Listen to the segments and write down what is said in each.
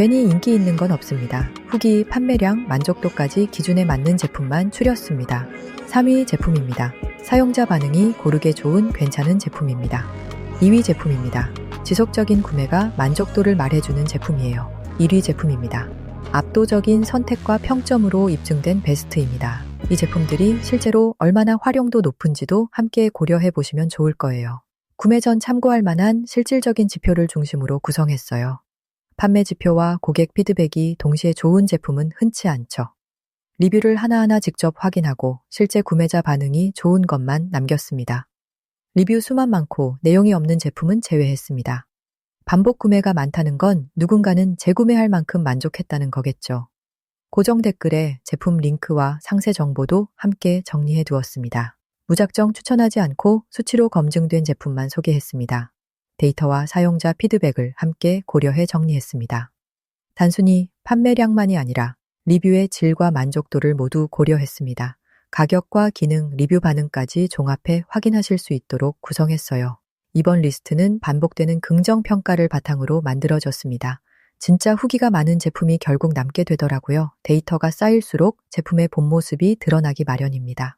괜히 인기 있는 건 없습니다. 후기, 판매량, 만족도까지 기준에 맞는 제품만 추렸습니다. 3위 제품입니다. 사용자 반응이 고르게 좋은 괜찮은 제품입니다. 2위 제품입니다. 지속적인 구매가 만족도를 말해주는 제품이에요. 1위 제품입니다. 압도적인 선택과 평점으로 입증된 베스트입니다. 이 제품들이 실제로 얼마나 활용도 높은지도 함께 고려해 보시면 좋을 거예요. 구매 전 참고할 만한 실질적인 지표를 중심으로 구성했어요. 판매 지표와 고객 피드백이 동시에 좋은 제품은 흔치 않죠. 리뷰를 하나하나 직접 확인하고 실제 구매자 반응이 좋은 것만 남겼습니다. 리뷰 수만 많고 내용이 없는 제품은 제외했습니다. 반복 구매가 많다는 건 누군가는 재구매할 만큼 만족했다는 거겠죠. 고정 댓글에 제품 링크와 상세 정보도 함께 정리해 두었습니다. 무작정 추천하지 않고 수치로 검증된 제품만 소개했습니다. 데이터와 사용자 피드백을 함께 고려해 정리했습니다. 단순히 판매량만이 아니라 리뷰의 질과 만족도를 모두 고려했습니다. 가격과 기능, 리뷰 반응까지 종합해 확인하실 수 있도록 구성했어요. 이번 리스트는 반복되는 긍정 평가를 바탕으로 만들어졌습니다. 진짜 후기가 많은 제품이 결국 남게 되더라고요. 데이터가 쌓일수록 제품의 본 모습이 드러나기 마련입니다.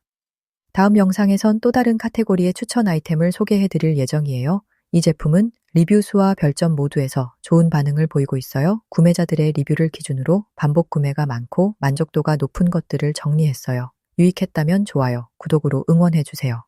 다음 영상에선 또 다른 카테고리의 추천 아이템을 소개해 드릴 예정이에요. 이 제품은 리뷰 수와 별점 모두에서 좋은 반응을 보이고 있어요. 구매자들의 리뷰를 기준으로 반복 구매가 많고 만족도가 높은 것들을 정리했어요. 유익했다면 좋아요, 구독으로 응원해 주세요.